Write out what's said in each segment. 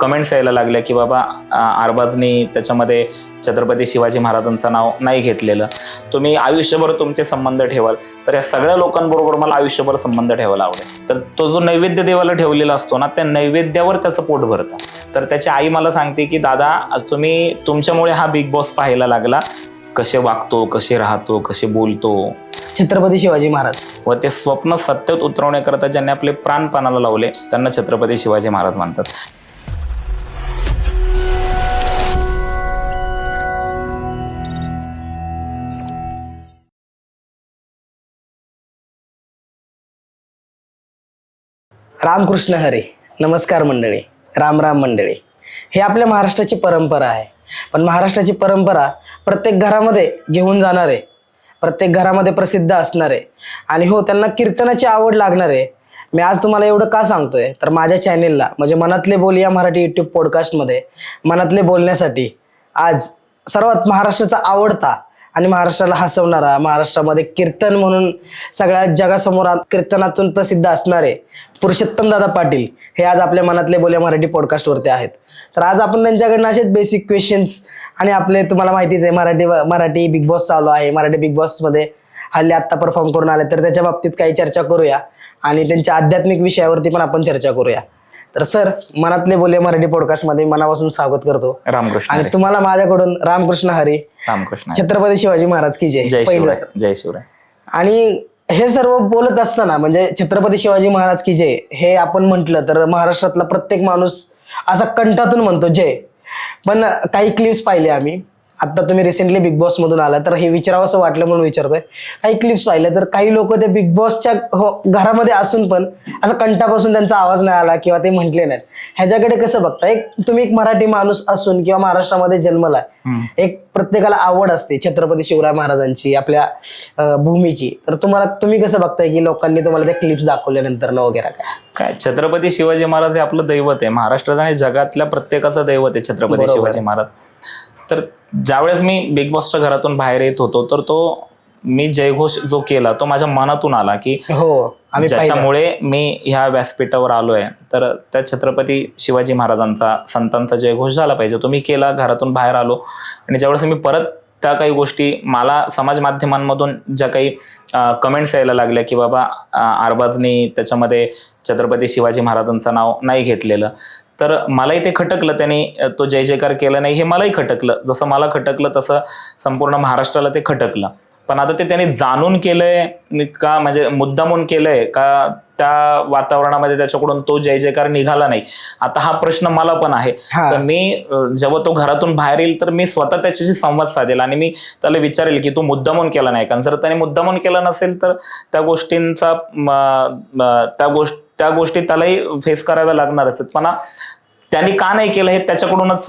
Comments यायला लागल्या की बाबा अ, अरबाजनी त्याच्यामध्ये छत्रपती शिवाजी महाराजांचं नाव नाही घेतलेलं. तुम्ही आयुष्यभर तुमचे संबंध ठेवाल. तर या सगळ्या लोकांबरोबर मला आयुष्यभर संबंध ठेवायला आवडेल. तर तो जो नैवेद्य देवाला ठेवलेला असतो ना त्या नैवेद्यावर त्याचं पोट भरतं. तर त्याची आई मला सांगते की दादा तुम्ही तुमच्यामुळे हा बिग बॉस पाहायला लागला. कसे वागतो कसे राहतो कसे बोलतो? छत्रपती शिवाजी महाराज. व ते स्वप्न सत्यात उतरवण्याकरता ज्यांनी आपले प्राण पानाला लावले त्यांना छत्रपती शिवाजी महाराज म्हणतात. रामकृष्ण हरे. नमस्कार मंडळी. राम राम मंडळी. हे आपल्या महाराष्ट्राची परंपरा आहे. पण महाराष्ट्राची परंपरा प्रत्येक घरामध्ये घेऊन जाणारे प्रत्येक घरामध्ये प्रसिद्ध असणारे आणि हो त्यांना कीर्तनाची आवड लागणार आहे मी आज तुम्हाला एवढं का सांगतोय? तर माझ्या चॅनेलला म्हणजे मनातले बोल या मराठी युट्यूब पॉडकास्टमध्ये मनातले बोलण्यासाठी आज सर्वात महाराष्ट्राचा आवडता आणि महाराष्ट्राला हसवणारा महाराष्ट्रामध्ये कीर्तन म्हणून सगळ्या जगासमोर कीर्तनातून प्रसिद्ध असणारे पुरुषोत्तम दादा पाटील हे आज आपल्या मनातले बोल्या मराठी पॉडकास्टवरती आहेत. तर आज आपण त्यांच्याकडनं असेच बेसिक क्वेश्चन्स आणि आपले तुम्हाला माहितीच आहे मराठी मराठी बिग बॉस चालू आहे. मराठी बिग बॉसमध्ये हल्ली आत्ता परफॉर्म करून आले. तर त्याच्या बाबतीत काही चर्चा करूया आणि त्यांच्या आध्यात्मिक विषयावरती पण आपण चर्चा करूया. तर सर मनातले बोले मराठी पॉडकास्टमध्ये मनापासून स्वागत करतो रामकृष्ण आणि हरी. तुम्हाला माझ्याकडून रामकृष्ण हरी रामकृष्ण हरी. छत्रपती शिवाजी महाराज की जय जय पहिलं शिवराय. जय शिवराय आणि हे सर्व बोलत असताना म्हणजे छत्रपती शिवाजी महाराज की जय हे आपण म्हटलं तर महाराष्ट्रातला प्रत्येक माणूस असा कंठातून म्हणतो जय पण काही क्लिप्स पाहिले आम्ही आता तुम्ही रिसेंटली बिग बॉस मधून आला तर हे विचारावं असं वाटलं म्हणून विचारतोय. काही क्लिप्स पाहिले तर काही लोक ते बिग बॉसच्या हो घरामध्ये असून पण असं कंठापासून त्यांचा आवाज नाही आला किंवा ते म्हटले नाहीत. ह्याच्याकडे कसं बघता? एक तुम्ही एक मराठी माणूस असून किंवा महाराष्ट्रामध्ये जन्मलाय एक प्रत्येकाला आवड असते छत्रपती शिवराय महाराजांची आपल्या भूमीची. तर तुम्हाला तुम्ही कसं बघताय की लोकांनी तुम्हाला त्या क्लिप्स दाखवल्यानंतर न वगैरे काय? काय छत्रपती शिवाजी महाराज हे आपलं दैवत आहे. महाराष्ट्राचं आणि जगातल्या प्रत्येकाचं दैवत आहे छत्रपती. शिवाजी महाराज. तर ज्यावेळेस मी बिग बॉसच्या घरातून बाहेर येत होतो तर तो मी जयघोष जो केला तो माझ्या मनातून आला की हो ज्याच्यामुळे मी ह्या व्यासपीठावर आलोय. तर त्या छत्रपती शिवाजी महाराजांचा संतांचा जयघोष झाला पाहिजे. तो मी केला घरातून बाहेर आलो. आणि ज्यावेळेस मी परत त्या काही गोष्टी मला समाज माध्यमांमधून ज्या काही कमेंट्स यायला लागल्या की बाबा अरबाजनी त्याच्यामध्ये छत्रपती शिवाजी महाराजांचं नाव नाही घेतलेलं. तर मलाही ते खटकलं. त्यांनी तो जय जयकार केला नाही हे मलाही खटकलं. जसं मला खटकलं तसं संपूर्ण महाराष्ट्राला ते खटकलं. पण आता ते त्यांनी जाणून केलंय का म्हणजे मुद्दामून केलंय का त्या वातावरणामध्ये त्याच्याकडून तो जय जयकार निघाला नाही? आता हा प्रश्न मला पण आहे. तर मी जेव्हा तो घरातून बाहेर येईल तर मी स्वतः त्याच्याशी संवाद साधेल आणि मी त्याला विचारेल की तू मुद्दामून केला नाही कारण जर त्याने मुद्दामून केला नसेल तर त्या गोष्टींचा त्या गोष्ट त्या गोष्टी त्यालाही फेस कराव्या लागणारच आहेत. पण त्यांनी का नाही केलं हे त्याच्याकडूनच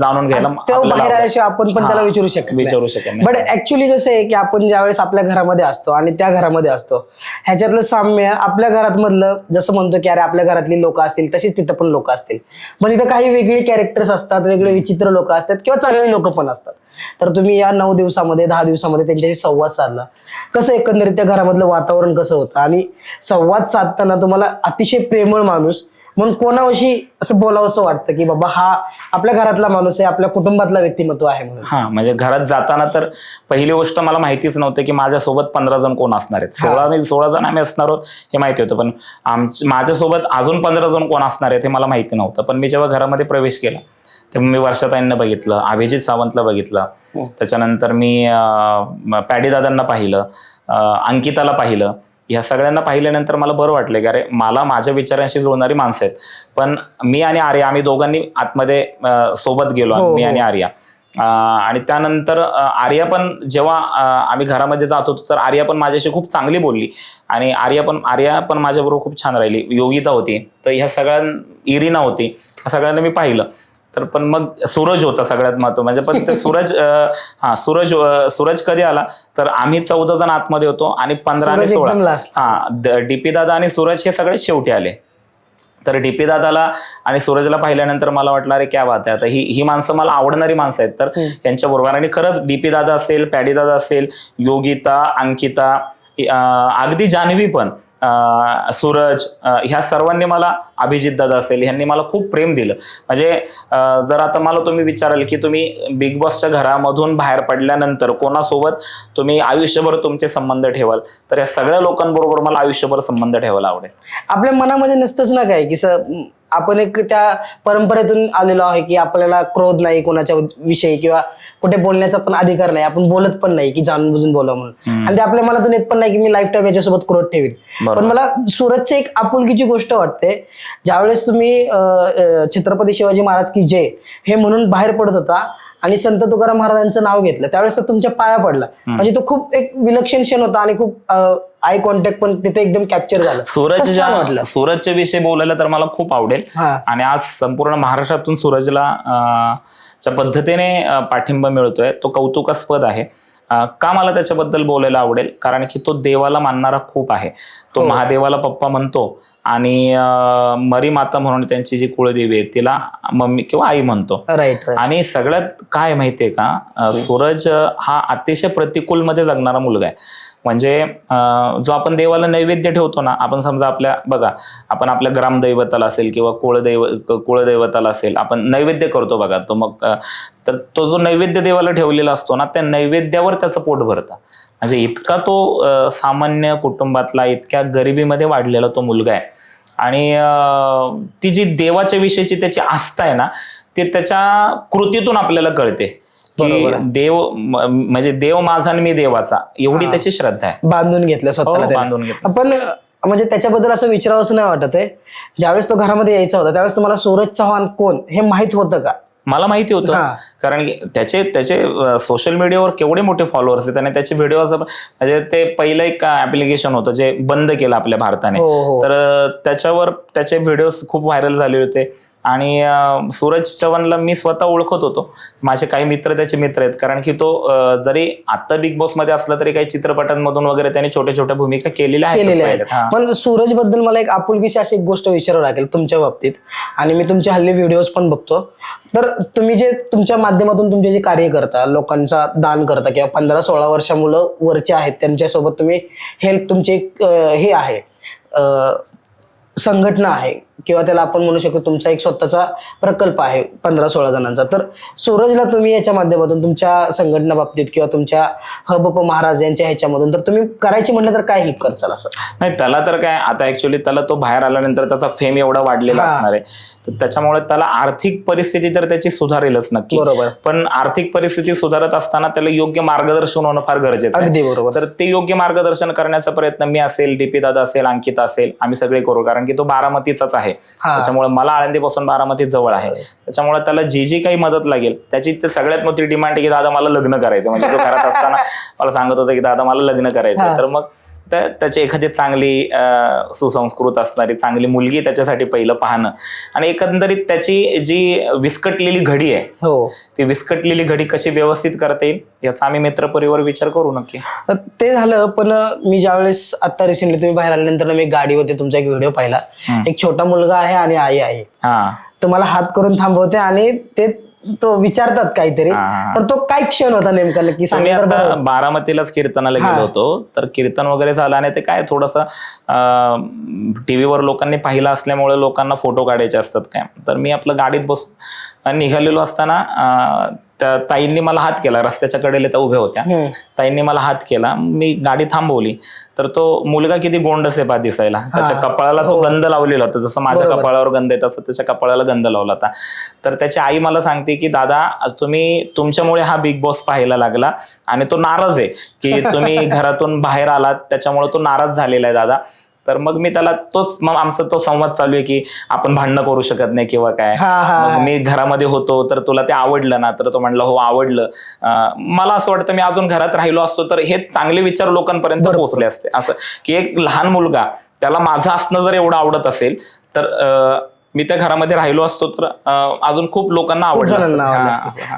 जाणून घ्यायला तो आपल्याला बाहेर आवडेल. आल्याशिवाय आपण पण त्याला विचारू शकत विचारू शकत. बट ऍक्च्युली कसं आहे की आपण ज्यावेळेस आपल्या घरामध्ये असतो आणि त्या घरामध्ये असतो ह्याच्यातलं साम्य आपल्या घरात मधलं जसं म्हणतो की अरे आपल्या घरातली लोक असतील तशीच तिथं पण लोक असतील पण इथं काही वेगळी कॅरेक्टर्स असतात वेगळे विचित्र लोक असतात किंवा चांगली लोक पण असतात तर तुम्ही या नऊ दिवसामध्ये दहा दिवसामध्ये त्यांच्याशी संवाद साधला कसं एकंदरीत त्या घरामधलं वातावरण कसं होतं? आणि संवाद साधताना तुम्हाला अतिशय प्रेमळ माणूस म्हणून कोणाविषयी असं बोलावं असं वाटतं की बाबा हा आपल्या घरातला माणूस आहे आपल्या कुटुंबातला व्यक्तिमत्व आहे म्हणून? हा म्हणजे घरात जाताना तर पहिली गोष्ट मला माहितीच नव्हतं की माझ्यासोबत पंधरा जण कोण असणार आहेत. सोळा मी सोळा जण आम्ही असणार आहोत हे माहिती होतं पण आमच माझ्यासोबत अजून पंधरा जण कोण असणार आहेत हे मला माहिती नव्हतं. पण मी जेव्हा घरामध्ये प्रवेश केला तेव्हा मी वर्षाताईंना बघितलं अभिजित सावंतला बघितलं. त्याच्यानंतर मी अं, पॅडी दादांना पाहिलं अंकिताला पाहिलं. ह्या सगळ्यांना पाहिल्यानंतर मला बरं वाटलं की अरे मला माझ्या विचारांशी जुळणारी माणसं आहेत. पण मी आणि आर्या आम्ही दोघांनी आतमध्ये सोबत गेलो हो, मी हो. आणि आर्या. आणि त्यानंतर आर्या पण जेव्हा आम्ही घरामध्ये जात होतो तर आर्या पण माझ्याशी खूप चांगली बोलली. आणि आर्या पण आर्या पण माझ्याबरोबर खूप छान राहिली. योगिता होती. तर ह्या सगळ्यां इरिना होती. ह्या सगळ्यांना मी पाहिलं. तर पण मग सूरज होता सगळ्यात महत्त्व म्हणजे पण ते सूरज हा सूरज सूरज कधी आला? तर आम्ही चौदा जण आतमध्ये होतो आणि पंधरा आणि सोळा. हा डीपी दादा आणि सूरज हे सगळे शेवटी आले. तर डीपी दादाला आणि सूरजला पाहिल्यानंतर मला वाटलं अरे क्या बात आहे आता ही ही माणसं मला आवडणारी माणसं आहेत. तर यांच्या बरोबर आणि खरंच डीपी दादा असेल पॅडी दादा असेल योगिता अंकिता अगदी जान्हवी पण सूरज ह्या सर्वांनी मला अभिजित दादा असेल ह्यांनी मला खूप प्रेम दिलं. म्हणजे जर आता मला तुम्ही विचाराल की तुम्ही बिग बॉसच्या घरामधून बाहेर पडल्यानंतर कोणासोबत तुम्ही आयुष्यभर तुमचे संबंध ठेवाल? तर या सगळ्या लोकांबरोबर मला आयुष्यभर संबंध ठेवायला आवडेल. आपल्या मनामध्ये नसतंच ना काय की स आपण एक त्या परंपरेतून आलेलो आहे की आपल्याला क्रोध नाही कोणाच्या विषयी किंवा कुठे बोलण्याचा पण अधिकार नाही. आपण बोलत पण नाही की जाणून बुजून बोला म्हणून आणि ते आपल्या मनातून येत पण नाही की मी लाईफ टाईम याच्यासोबत क्रोध ठेवीन. पण मला सुरतची एक आपुलकीची गोष्ट वाटते. ज्यावेळेस तुम्ही छत्रपती शिवाजी महाराज की जय हे म्हणून बाहेर पडत होता आणि संत तुकाराम महाराजांचं नाव घेतलं. त्यावेळेस तो तुमच्या पाया पडला. म्हणजे तो खूप एक विलक्षण क्षण होता आणि खूप आय कॉन्टॅक्ट पण तिथे एकदम कॅप्चर झालं. सूरजच्या वाटलं. सूरजच्या विषयी बोलायला तर मला खूप आवडेल. आणि आज संपूर्ण महाराष्ट्रातून सूरजला च्या पद्धतीने पाठिंबा मिळतोय. तो कौतुकास्पद आहे. का मला त्याच्याबद्दल बोलायला आवडेल? कारण की तो देवाला मानणारा खूप आहे. तो हो. महादेवाला पप्पा म्हणतो आणि मरी माता म्हणून त्यांची जी कुळदेवी आहे तिला मम्मी किंवा आई म्हणतो. राईट आणि सगळ्यात काय माहितीये का सूरज हा अतिशय प्रतिकूल मध्ये जगणारा मुलगा आहे. म्हणजे जो आपण देवाला नैवेद्य ठेवतो ना आपण समजा आपल्या बघा आपण आपल्या ग्रामदैवताला असेल किंवा कुळदैव कुळदैवताला असेल आपण नैवेद्य करतो बघा तो मग तर तो जो नैवेद्य देवाला ठेवलेला असतो ना त्या नैवेद्यावर त्याचं पोट भरतं. म्हणजे इतका तो सामान्य कुटुंबातला इतक्या गरिबीमध्ये वाढलेला तो मुलगा आहे आणि ती जी देवाच्या विषयीची त्याची आस्था आहे ना ते त्याच्या कृतीतून आपल्याला कळते की. देव म्हणजे देव माझा आणि मी देवाचा एवढी. त्याची श्रद्धा आहे बांधून घेतलं स्वतःला हो. बांधून घेतलं. पण म्हणजे त्याच्याबद्दल असं विचारावं असं नाही वाटत आहे ज्यावेळेस तो घरामध्ये यायचा होता त्यावेळेस तुम्हाला सूरज चव्हाण कोण हे माहीत होतं का मला माहिती होतं. कारण की त्याचे त्याचे सोशल मीडियावर केवढे मोठे फॉलोअर्स आहेत आणि त्याचे व्हिडिओ म्हणजे ते पहिलं एक ऍप्लिकेशन होतं जे बंद केलं आपल्या भारताने. हो हो. तर त्याच्यावर त्याचे व्हिडिओज खूप व्हायरल झाले होते. आणि सूरज चव्हाणला मी स्वतः ओळखत होतो. माझे काही मित्र त्याचे मित्र आहेत. कारण की तो जरी आता बिग बॉसमध्ये असला तरी काही चित्रपटांमधून वगैरे त्याने छोट्या छोट्या भूमिका केलेल्या केलेले आहेत. पण सूरजबद्दल मला एक आपुलकीची अशी एक गोष्ट विचारावं लागेल तुमच्या बाबतीत. आणि मी तुमचे हल्ली व्हिडिओज पण बघतो. तर तुम्ही जे तुमच्या माध्यमातून तुमचे जे कार्य करता लोकांचा दान करता किंवा पंधरा सोळा वर्षा मुलं वरचे आहेत त्यांच्यासोबत तुम्ही हेल्प तुमची एक हे आहे. संघटना आहे. किंवा त्याला आपण म्हणू शकतो तुमचा एक स्वतःचा प्रकल्प आहे पंधरा सोळा जणांचा. तर सूरजला तुम्ही याच्या माध्यमातून तुमच्या संघटना बाबतीत किंवा तुमच्या हबप महाराज यांच्या ह्याच्यामधून तर तुम्ही करायची म्हटलं तर काय हेल्प करसाल असं? नाही त्याला तर काय आता ऍक्च्युली त्याला तो बाहेर आल्यानंतर त्याचा फेम एवढा वाढलेला. असणार आहे. तर त्याच्यामुळे त्याला आर्थिक परिस्थिती तर त्याची सुधारेलच नक्की. बरोबर. पण आर्थिक परिस्थिती सुधारत असताना त्याला योग्य मार्गदर्शन होणं फार गरजेचं आहे. अगदी बरोबर. तर ते योग्य मार्गदर्शन करण्याचा प्रयत्न मी असेल डीपी दादा असेल अंकिता असेल आम्ही सगळे करू. कारण की तो बारामतीचाच आहे. हा. त्याच्यामुळे मला आळंदीपासून बारामती जवळ आहे. त्याच्यामुळे त्याला जी जी काही मदत लागेल त्याची ते सगळ्यात मोठी डिमांड आहे की दादा मला लग्न करायचं म्हणजे तो घरात असताना मला सांगत होता की दादा मला लग्न करायचं. तर मग त्या- त्याची एखादी चांगली सुसंस्कृत असणारी चांगली मुलगी त्याच्यासाठी पहिलं पाहणं. आणि एकंदरीत त्याची जी विस्कटलेली घडी आहे हो. ती विस्कटलेली घडी कशी व्यवस्थित करता येईल? याचा आम्ही मित्रपरिवार विचार करू नक्की. तर ते झालं पण मी ज्यावेळेस आता रिसेंटली तुम्ही बाहेर आल्यानंतर मी गाडीवरती तुमचा एक व्हिडिओ पाहिला. एक छोटा मुलगा आहे आणि आई आहे. हा. तुम्हाला हात करून थांबवते आणि ते तो विचारतात काहीतरी हा. तर तो काय क्षण होता नेमका नक्की मी सांगा आता बरं. बारामतीलाच कीर्तनाला. गेलो होतो तर कीर्तन वगैरे झालं आणि ते काय थोडस टीव्हीवर लोकांनी पाहिलं असल्यामुळे लोकांना फोटो काढायचे असतात काय तर मी आपलं गाडीत बसून निघालेलो असताना अं, त्या ताईंनी मला हात केला. रस्त्याच्या कडेला त्या उभ्या होत्या. ताईंनी मला हात केला. मी गाडी थांबवली. तर तो मुलगा किती गोंडस आहे पा दिसायला त्याच्या कपाळाला तो गंध लावलेला होता. जसं माझ्या हो. कपाळावर गंध आहे तसं त्याच्या कपाळाला गंध लावला होता. तर त्याची आई मला सांगते की दादा तुम्ही तुमच्यामुळे हा बिग बॉस पाहायला लागला आणि तो नाराज आहे की तुम्ही घरातून बाहेर आलात. त्याच्यामुळे तो नाराज झालेला आहे दादा. तर मग मी त्याला तोच मग आमचा तो संवाद चालू आहे की आपण भांडणं करू शकत नाही किंवा काय. मग मी घरामध्ये होतो तर तुला ते आवडलं ना तर तो म्हणला हो आवडलं मला असं वाटतं मी अजून घरात राहिलो असतो तर हे चांगले विचार लोकांपर्यंत. पोहोचले असते असं की एक लहान मुलगा त्याला माझं असणं जर एवढं आवडत असेल तर मी त्या घरामध्ये राहिलो असतो तर अजून खूप लोकांना आवडलं.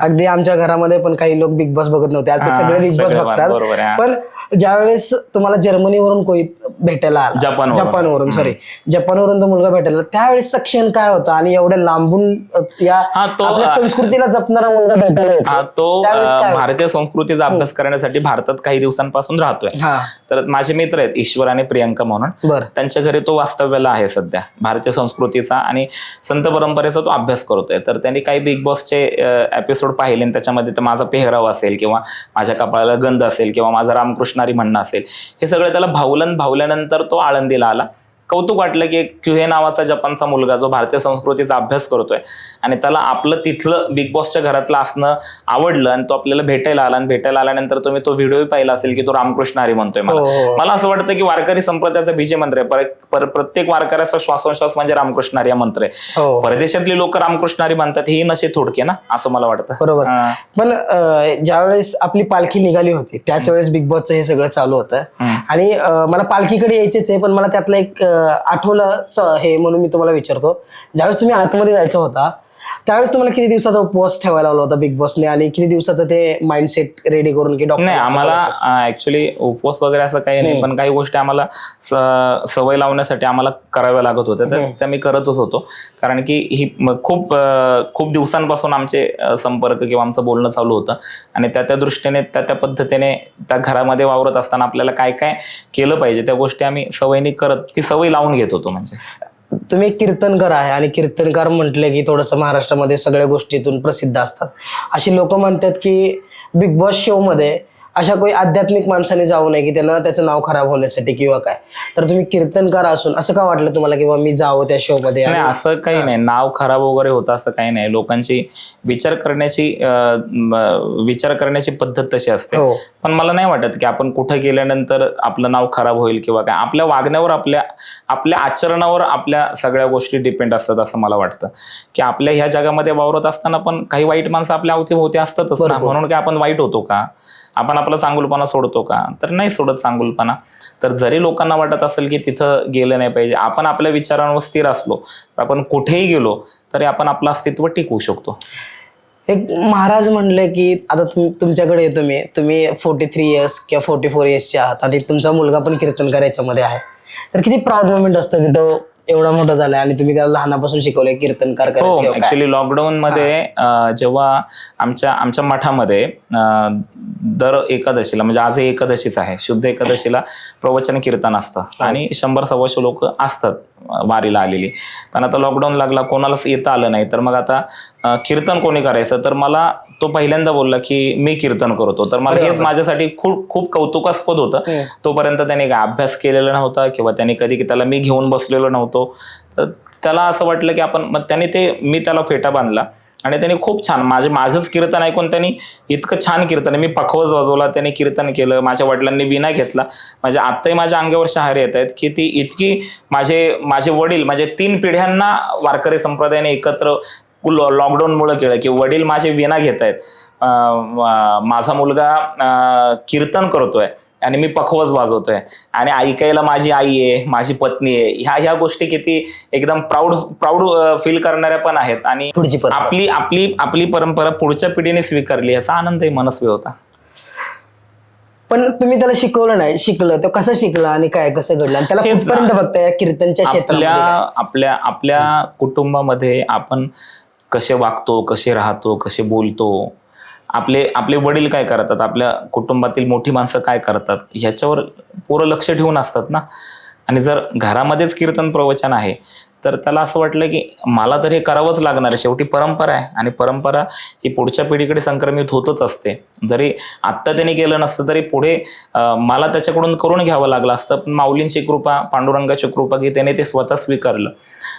अगदी आमच्या घरामध्ये पण काही लोक बिग बॉस बघत नव्हते आता सगळे बिग बॉस बघतात. पण ज्यावेळेस तुम्हाला जर्मनीवरून कोई भेटायला आला. जपानवरून. जपानवरून सॉरी जपानवरून तो मुलगा भेटायला त्यावेळेस क्षण काय होता? आणि एवढ्या लांबून अ, या हा, तो, आपल्या अ, संस्कृतीला जपणारा मुलगा भेटायला येतो. हा तो त्यावेळेस अं, काय होतं? भारतीय संस्कृतीचा अभ्यास करण्यासाठी भारतात काही दिवसांपासून राहतोय. हा. तर माझे मित्र आहेत ईश्वर आणि प्रियंका म्हणून. बर. त्यांच्या घरी तो वास्तव्याला आहे सध्या भारतीय संस्कृतीचा. आणि संत परंपरेचा तो अभ्यास करतोय. तर त्यांनी काही बिग बॉसचे एपिसोड पाहिले आणि त्याच्यामध्ये तर माझा पेहराव असेल किंवा माझ्या कपाळाला गंध असेल किंवा माझं रामकृष्णारी म्हणणं असेल. हे सगळं त्याला भावलन भावल्यानंतर तो आळंदीला आला. कौतुक वाटलं की क्युहे नावाचा जपानचा मुलगा जो भारतीय संस्कृतीचा अभ्यास करतोय आणि त्याला आपलं तिथलं बिग बॉसच्या घरातलं असणं आवडलं आणि तो आपल्याला भेटायला आला. आणि भेटायला आल्यानंतर तुम्ही तो व्हिडिओ पाहिला असेल की तो रामकृष्ण हरी म्हणतोय मला हो, हो. मला असं वाटतं की वारकरी संप्रदायाचा बीजे मंत्र आहे. पर- पर- प्रत्येक वारकऱ्याचा श्वासोश्वास म्हणजे रामकृष्ण हरी मंत्र आहे. हो. परदेशातली लोक रामकृष्ण हरी म्हणतात ही नशे थोडके ना असं मला वाटतं. बरोबर. पण ज्यावेळेस आपली पालखी निघाली होती त्याच वेळेस बिग बॉसचं हे सगळं चालू होतं. आणि मला पालखीकडे यायचेच आहे पण मला त्यातलं एक आठवलं स- हे म्हणून मी तुम्हाला विचारतो. ज्यावेळेस तुम्ही आतमध्ये जायचा होता त्यावेळेस तुम्हाला किती दिवसाचा उपवास ठेवायला लावला होता बिग बॉसने आणि किती दिवसाचं ते माइंडसेट रेडी करून की डॉक्टर नाही आम्हाला ऍक्च्युली उपवास वगैरे असं काही नाही पण काही गोष्टी आम्हाला सवय लावण्यासाठी आम्हाला कराव्या लागत होत्या. तर त्या मी करतच होतो. कारण की ही खूप खूप दिवसांपासून आमचे संपर्क किंवा आमचं बोलणं चालू होतं. आणि त्या त्या दृष्टीने त्या त्या पद्धतीने त्या घरामध्ये वावरत असताना आपल्याला काय काय केलं पाहिजे त्या गोष्टी आम्ही सवयीने करत ती सवय लावून घेत होतो म्हणजे. तुम्ही एक कीर्तनकार आहे आणि कीर्तनकार म्हटले की थोडंसं महाराष्ट्रामध्ये सगळ्या गोष्टीतून प्रसिद्ध असतात. अशी लोक म्हणतात की बिग बॉस शोमध्ये अशा काही आध्यात्मिक माणसाने जाऊ नये की त्यांना त्याचं नाव खराब होण्यासाठी किंवा काय. तर तुम्ही कीर्तनकार असून असं का वाटलं तुम्हाला किंवा मी जावं त्या शो मध्ये? नाही असं काही नाही. नाव खराब वगैरे होतं असं काही नाही. लोकांची विचार करण्याची अं, म- विचार करण्याची पद्धत तशी असते. हो. पण मला नाही वाटत की आपण कुठं गेल्यानंतर आपलं नाव खराब होईल किंवा काय. आपल्या वागण्यावर आपल्या आपल्या आचरणावर आपल्या सगळ्या गोष्टी डिपेंड असतात असं मला वाटतं. की आपल्या ह्या जगामध्ये वावरत असताना पण काही वाईट माणसं आपल्या अवतीभोवती असतातच ना. म्हणून काय आपण वाईट होतो का? आपण आपला चांगुलपणा सोडतो का? तर नाही सोडत चांगुलपणा. तर जरी लोकांना वाटत असेल की तिथं गेलं नाही पाहिजे आपण आपल्या विचारांवर स्थिर असलो तर आपण कुठेही गेलो तरी आपण आपलं अस्तित्व टिकवू शकतो. एक महाराज म्हणले की आता तुम तुमच्याकडे येतो मी. तुम्ही फोर्टी थ्री इयर्स किंवा फोर्टी फोर इयर्सचे आहात आणि तुमचा मुलगा पण कीर्तनकार याच्यामध्ये आहे. तर किती प्राऊड मोमेंट असतं की तो एवढा मोठा झालाय आणि तुम्ही त्याला लहानापासून शिकवलंय कीर्तनकार हो करायचं किंवा काय. ऍक्च्युली लॉकडाऊन मध्ये अं, जेव्हा आमच्या आमच्या मठामध्ये अं, दर एकादशीला म्हणजे आज एकादशीच आहे शुद्ध एकादशीला प्रवचन कीर्तन असतं. आणि शंभर सव्वाशे लोक असतात. वारीला आलेली. पण आता लॉकडाऊन लागला कोणालाच येता आलं नाही. तर मग आता कीर्तन कोणी करायचं? तर मला तो पहिल्यांदा बोलला की मी कीर्तन करतो. तर मला हेच माझ्यासाठी खूप खूप कौतुकास्पद होतं. तोपर्यंत त्याने काय अभ्यास केलेला नव्हता किंवा त्याने कधी त्याला मी घेऊन बसलेलो नव्हतो. तर त्याला असं वाटलं की आपण मग त्याने ते मी त्याला फेटा बांधला. आणि त्यांनी खूप छान माझे माझंच कीर्तन ऐकून त्यांनी इतकं छान कीर्तन आहे. मी पखवज वाजवला त्याने कीर्तन केलं माझ्या वडिलांनी विना घेतला म्हणजे आत्ताही माझ्या अंगावर शहारे येत आहेत की ती इतकी माझे माझे वडील म्हणजे तीन पिढ्यांना वारकरी संप्रदायाने एकत्र लॉकडाऊनमुळे केलं की वडील माझे विना घेत आहेत माझा मुलगा कीर्तन करतोय आणि मी पखवज वाजवतोय आणि ऐकायला माझी आई आहे माझी पत्नी आहे ह्या ह्या गोष्टी किती एकदम प्राऊड प्राऊड फील करणाऱ्या पण आहेत आणि पुढची परंपरा. आपली आपली आपली परंपरा पुढच्या पिढीने स्वीकारली याचा आनंदही मनस्वी होता पण तुम्ही त्याला शिकवलं नाही शिकलं तो कसं शिकला आणि काय कसं घडलं आणि त्याला हेच ना. कुठपर्यंत बघता या कीर्तनच्या आपल्या काय? आपल्या आपल्या कुटुंबामध्ये आपण कसे वागतो कसे राहतो कसे बोलतो आपले आपले वडील काय करतात? आपल्या कुटुंबातील मोठी माणसं काय करतात? ह्याच्यावर पोरं लक्ष ठेवून असतात ना? आणि जर घरामध्येच कीर्तन प्रवचन आहे तर त्याला असं वाटलं की मला तर हे करावंच लागणार आहे. शेवटी परंपरा आहे आणि परंपरा ही पुढच्या पिढीकडे संक्रमित होतच असते. जरी आत्ता त्यांनी केलं नसतं तरी पुढे मला त्याच्याकडून करून घ्यावं लागलं असतं. पण माऊलींची कृपा पांडुरंगाची कृपा की त्याने ते स्वतः स्वीकारलं.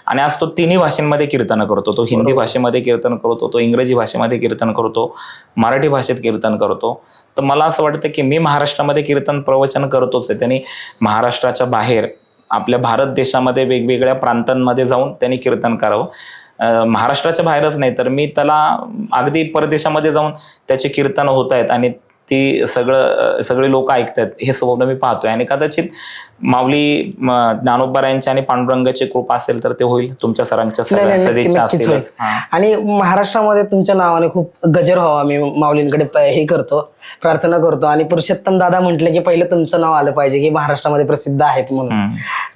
आणि आज तो तिन्ही भाषांमध्ये कीर्तन करतो. तो हिंदी भाषेमध्ये कीर्तन करतो तो इंग्रजी भाषेमध्ये कीर्तन करतो मराठी भाषेत कीर्तन करतो. तर मला असं वाटतं की मी महाराष्ट्रामध्ये कीर्तन प्रवचन करतोच आहे. त्यांनी महाराष्ट्राच्या बाहेर आपल्या भारत देशामध्ये वेगवेगळ्या प्रांतांमध्ये जाऊन त्यांनी कीर्तन करावं. महाराष्ट्राच्या बाहेरच नाही तर मी त्याला अगदी परदेशामध्ये जाऊन त्याचे कीर्तन होत आहेत आणि ती सगळं सगळे लोक ऐकतात हे स्वप्न मी पाहतोय. आणि कदाचित माऊली म, ज्ञानोबारायांची आणि पांडुरंगाची कृपा असेल तर ते होईल तुमच्या सरांच्या सदिच्छा. आणि महाराष्ट्रामध्ये तुमच्या नावाने खूप गजर व्हावा आम्ही माऊलींकडे हे करतो प्रार्थना करतो. आणि पुरुषोत्तम दादा म्हटले की पहिलं तुमचं नाव आलं पाहिजे की महाराष्ट्रामध्ये प्रसिद्ध आहेत म्हणून.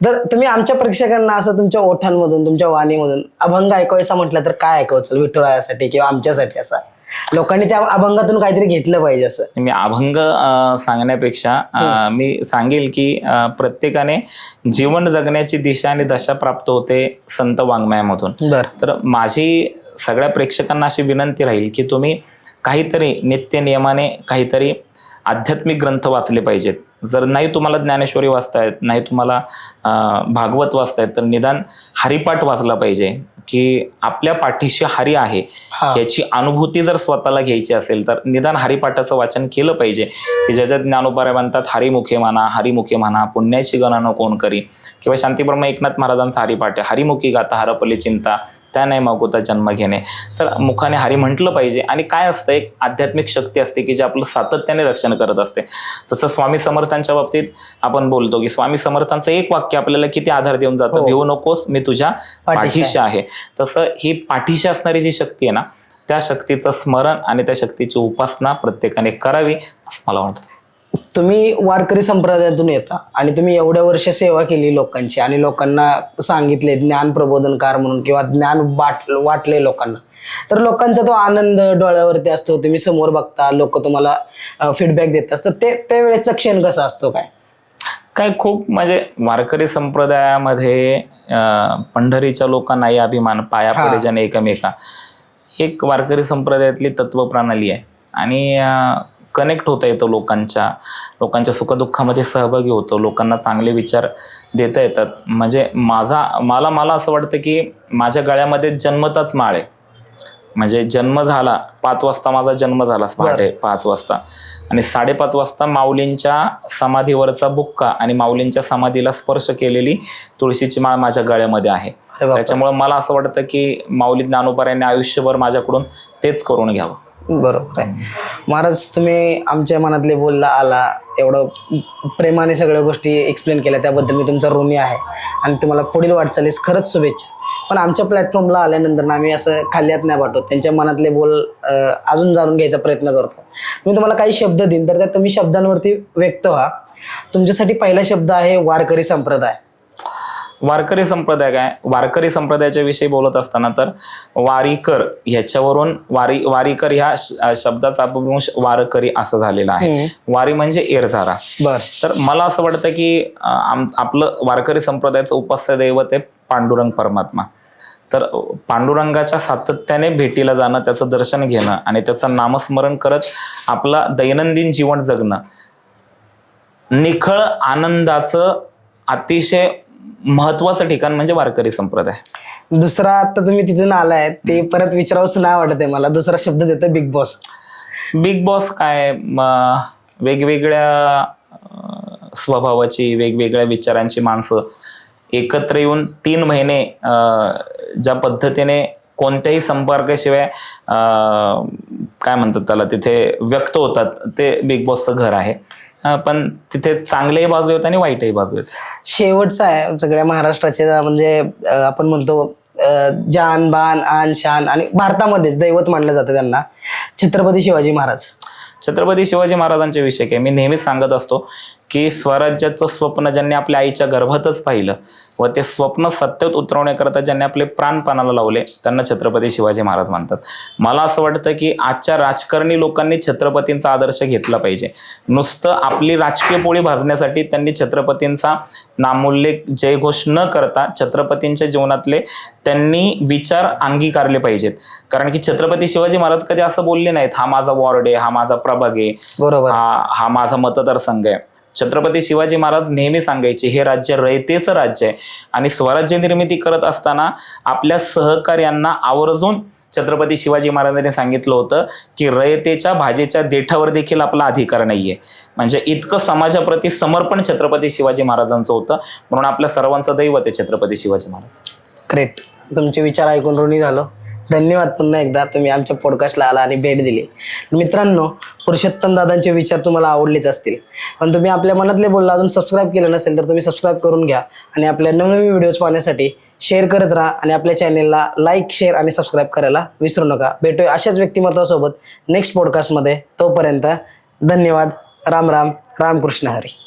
तर तुम्ही आमच्या प्रेक्षकांना असं तुमच्या ओठांमधून तुमच्या वाणीमधून अभंग ऐकायचा म्हटलं तर काय ऐकवचं विठुरायासाठी किंवा आमच्यासाठी असा. लोकांनी त्या अभंगातून काहीतरी घेतलं पाहिजे असं. मी अभंग अ, सांगण्यापेक्षा अ, मी सांगेल की अ, प्रत्येकाने जीवन जगण्याची दिशा आणि दशा प्राप्त होते संत वाङ्मयामधून. बर. तर माझी सगळ्या प्रेक्षकांना अशी विनंती राहील की तुम्ही काहीतरी नित्य नियमाने काहीतरी आध्यात्मिक ग्रंथ वाचले पाहिजेत. जर नाही तुम्हाला ज्ञानेश्वरी वाचतायत नाही तुम्हाला अं, भागवत वाचतायत तर निदान हरिपाठ वाचला पाहिजे. की आपल्या पाठीशी हरी आहे. याची अनुभूती जर स्वतःला घ्यायची असेल तर निदान हरिपाठाचं वाचन केलं पाहिजे की ज्याच्यात ज्ञानोबाऱ्या म्हणतात हरिमुखे म्हणा हरिमुखे म्हणा पुण्याची गणना कोण करी किंवा शांतीब्रह्म एकनाथ महाराजांचा हरिपाठ आहे हरिमुखी गाता हरपली चिंता त्या नाही मागोता जन्म घेणे. तर मुखाने हरी म्हटलं पाहिजे. आणि काय असतं एक आध्यात्मिक शक्ती असते की जे आपलं सातत्याने रक्षण करत असते. तसं स्वामी समर्थांच्या बाबतीत आपण बोलतो की स्वामी समर्थांचं एक वाक्य आपल्याला किती आधार देऊन जातं? हो. भिवू नकोस मी तुझ्या पाठीशी आहे. तसं ही पाठीशी असणारी जी शक्ती आहे ना त्या शक्तीचं स्मरण आणि त्या शक्तीची उपासना प्रत्येकाने करावी असं मला वाटतं. तुम्ही वारकरी संप्रदायातून येता आणि तुम्ही एवढ्या वर्ष सेवा केली लोकांची आणि लोकांना सांगितले ज्ञान प्रबोधनकार म्हणून किंवा ज्ञान वाट वाटले लोकांना तर लोकांचा तो आनंद डोळ्यावरती असतो. तुम्ही समोर बघता लोक तुम्हाला फीडबॅक देत असतात. ते त्यावेळेचा क्षण कसा असतो काय? काय खूप म्हणजे वारकरी संप्रदायामध्ये पंढरीच्या लोकांना ही अभिमान पाया हा. पडे जन एकमेका. एक वारकरी संप्रदायातली तत्वप्रणाली आहे. आणि कनेक्ट होता येतं लोकांच्या लोकांच्या सुखदुःखामध्ये सहभागी होतो लोकांना चांगले विचार देता येतात. म्हणजे माझा मला मला असं वाटतं की माझ्या गळ्यामध्ये जन्मताच माळ आहे. म्हणजे जन्म झाला पाच वाजता माझा जन्म झाला पहाटे पाच वाजता. आणि साडेपाच वाजता माऊलींच्या समाधीवरचा बुक्का आणि माऊलींच्या समाधीला स्पर्श केलेली तुळशीची माळ माझ्या गळ्यामध्ये आहे. त्याच्यामुळे मला असं वाटतं की माऊली ज्ञानोबा यांनी आयुष्यभर माझ्याकडून तेच करून घ्यावं. बरोबर आहे. महाराज तुम्ही आमच्या मनातले बोलला आला एवढं प्रेमाने सगळ्या गोष्टी एक्सप्लेन केल्या त्याबद्दल मी तुमचा ऋणी आहे आणि तुम्हाला पुढील वाटचालीस खरंच शुभेच्छा. पण आमच्या प्लॅटफॉर्मला आल्यानंतर ना आम्ही असं खाल्ल्यात नाही पाठवत त्यांच्या मनातले बोल अजून जाणून घ्यायचा प्रयत्न करतो. मी तुम्हाला काही शब्द देईन तर त्या तुम्ही शब्दांवरती व्यक्त व्हा. तुमच्यासाठी पहिला शब्द आहे वारकरी संप्रदाय. वारकरी संप्रदाय काय? वारकरी संप्रदायाच्या विषयी बोलत असताना तर वारीकर ह्याच्यावरून वारी वारीकर ह्या शब्दाचा अपभ्रंश वारकरी असं झालेला आहे. वारी म्हणजे एरझारा. बर. तर मला असं वाटतं की आपलं वारकरी संप्रदायाचं उपास्य दैवत आहे पांडुरंग परमात्मा. तर पांडुरंगाच्या सातत्याने भेटीला जाणं त्याचं दर्शन घेणं आणि त्याचं नामस्मरण करत आपला दैनंदिन जीवन जगणं. निखळ आनंदाचं अतिशय महत्वाचं ठिकाण म्हणजे वारकरी संप्रदाय. दुसरा आता तुम्ही तिथून आलाय ते परत विचारावंसं नाही वाटत आहे मला. दुसरा शब्द देतो बिग बॉस बिग बॉस काय? म, वेगवेगळ्या अं, स्वभावाची वेगवेगळ्या विचारांची माणसं एकत्र येऊन तीन महिने अं, ज्या पद्धतीने कोणत्याही संपर्काशिवाय अं, काय म्हणतात त्याला तिथे व्यक्त होतात ते बिग बॉसचं घर आहे. पण तिथे चांगल्याही बाजू आहेत आणि वाईटही बाजू आहेत. शेवटचा आहे सगळ्या महाराष्ट्राचे म्हणजे आपण म्हणतो जान बान आन शान आणि भारतामध्येच दैवत मानलं जातं त्यांना. छत्रपती शिवाजी महाराज. छत्रपती शिवाजी महाराजांच्या विषयी काय? मी नेहमीच सांगत असतो की स्वराज्याचं स्वप्न ज्यांनी आपल्या आईच्या गर्भातच पाहिलं व ते स्वप्न सत्यात उतरवण्याकरता ज्यांनी आपले प्राणपणाला लावले त्यांना छत्रपती शिवाजी महाराज म्हणतात मला असं वाटतं की आजच्या राजकारणी लोकांनी छत्रपतींचा आदर्श घेतला पाहिजे. नुसतं आपली राजकीय पोळी भाजण्यासाठी त्यांनी छत्रपतींचा नामोल्लेख जयघोष न करता छत्रपतींच्या जीवनातले त्यांनी विचार अंगीकारले पाहिजेत. कारण की छत्रपती शिवाजी महाराज कधी असं बोलले नाहीत हा माझा वॉर्ड आहे हा माझा प्रभाग आहे बरोबर. हा हा माझा मतदारसंघ आहे. छत्रपती शिवाजी महाराज नेहमी सांगायचे हे राज्य रयतेचं राज्य आहे. आणि स्वराज्य निर्मिती करत असताना आपल्या सहकार्यांना आवर्जून छत्रपती शिवाजी महाराजांनी सांगितलं होतं की रयतेच्या भाजेच्या देठावर देखील आपला अधिकार नाहीये. म्हणजे इतकं समाजाप्रती समर्पण छत्रपती शिवाजी महाराजांचं होतं. म्हणून आपल्या सर्वांचं दैवत आहे छत्रपती शिवाजी महाराज. ग्रेट तुमचे विचार ऐकून ऋणी झालं. धन्यवाद पुन्हा एकदा. तुम्ही आमच्या पॉडकास्टला आला आणि भेट दिली. मित्रांनो पुरुषोत्तम दादांचे विचार तुम्हाला आवडलेच असतील. पण तुम्ही आपल्या मनातले बोलला अजून सबस्क्राईब केलं नसेल तर तुम्ही सबस्क्राईब करून घ्या आणि आपल्या नवनवीन व्हिडिओज पाहण्यासाठी शेअर करत राहा आणि आपल्या चॅनेलला लाईक शेअर आणि सबस्क्राईब करायला विसरू नका. भेटूया अशाच व्यक्तिमत्वासोबत नेक्स्ट पॉडकास्टमध्ये तोपर्यंत धन्यवाद. राम राम. रामकृष्ण हरी.